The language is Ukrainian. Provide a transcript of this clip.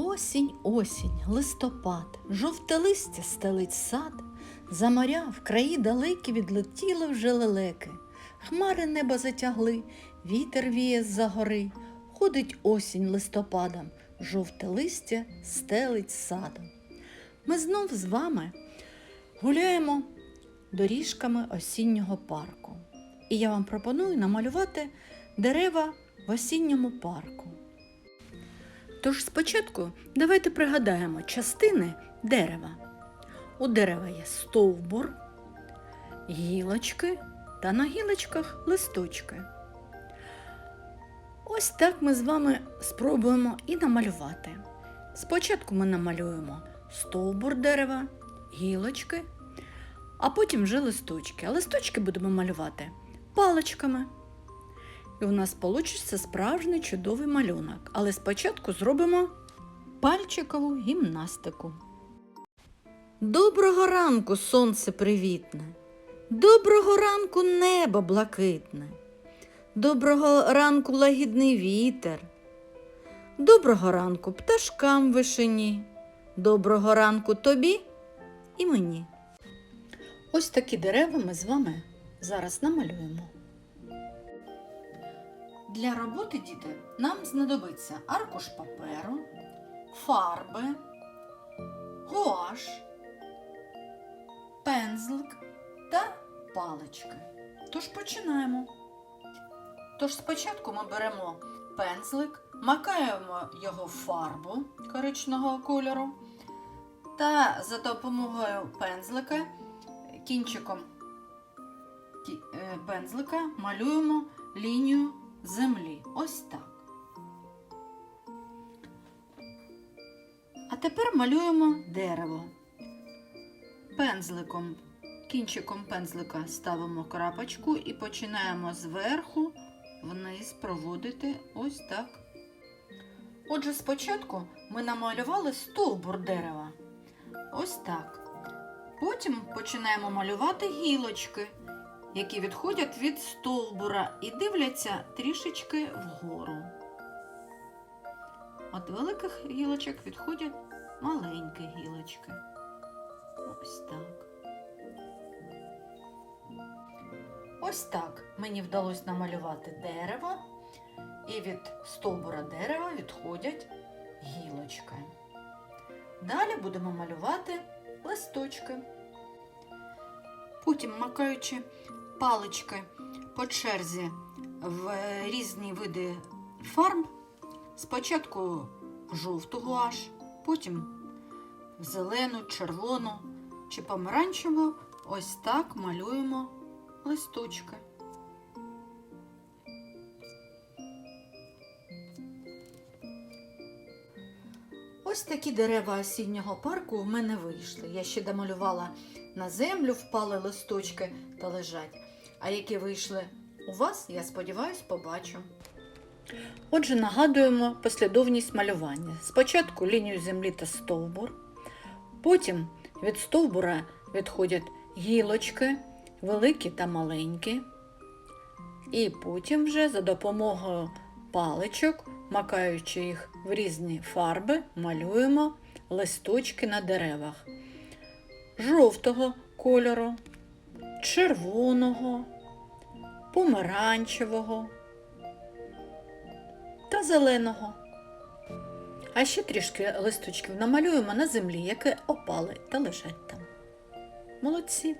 Осінь, осінь, листопад, жовте листя стелить сад, за моря в краї далекі відлетіли вже лелеки, хмари неба затягли, вітер віє з-за гори, ходить осінь листопадом, жовте листя стелить садом. Ми знов з вами гуляємо доріжками осіннього парку. І я вам пропоную намалювати дерева в осінньому парку. Тож спочатку давайте пригадаємо частини дерева. У дерева є стовбур, гілочки та на гілочках листочки. Ось так ми з вами спробуємо і намалювати. Спочатку ми намалюємо стовбур дерева, гілочки, а потім вже листочки. А листочки будемо малювати паличками. І у нас вийде справжній чудовий малюнок. Але спочатку зробимо пальчикову гімнастику. Доброго ранку, сонце привітне. Доброго ранку небо блакитне. Доброго ранку лагідний вітер. Доброго ранку пташкам в вишині. Доброго ранку тобі і мені. Ось такі дерева ми з вами зараз намалюємо. Для роботи, діти, нам знадобиться аркуш паперу, фарби, гуаш, пензлик та палички. Тож починаємо. Тож спочатку ми беремо пензлик, макаємо його в фарбу коричного кольору та за допомогою пензлика кінчиком е, пензлика малюємо лінію землі. Ось так. А тепер малюємо дерево. Пензликом, кінчиком пензлика ставимо крапочку і починаємо зверху вниз проводити ось так. Отже, спочатку ми намалювали стовбур дерева. Ось так. Потім починаємо малювати гілочки які відходять від стовбура і дивляться трішечки вгору. Від великих гілочок відходять маленькі гілочки. Ось так. Ось так мені вдалося намалювати дерево, і від стовбура дерева відходять гілочки. Далі будемо малювати листочки. Потім макаючи палички по черзі в різні види фарб. Спочатку жовту гуаш, потім зелену, червону чи помаранчеву. Ось так малюємо листочки. Ось такі дерева осіннього парку в мене вийшли. Я ще домалювала на землю, впали листочки та лежать. А які вийшли у вас, я сподіваюся, побачу. Отже, нагадуємо послідовність малювання. Спочатку лінію землі та стовбур, потім від стовбура відходять гілочки, великі та маленькі. І потім вже за допомогою паличок, макаючи їх в різні фарби, малюємо листочки на деревах жовтого кольору, червоного, помаранчевого та зеленого. А ще трішки листочків намалюємо на землі, які опали та лежать там. Молодці!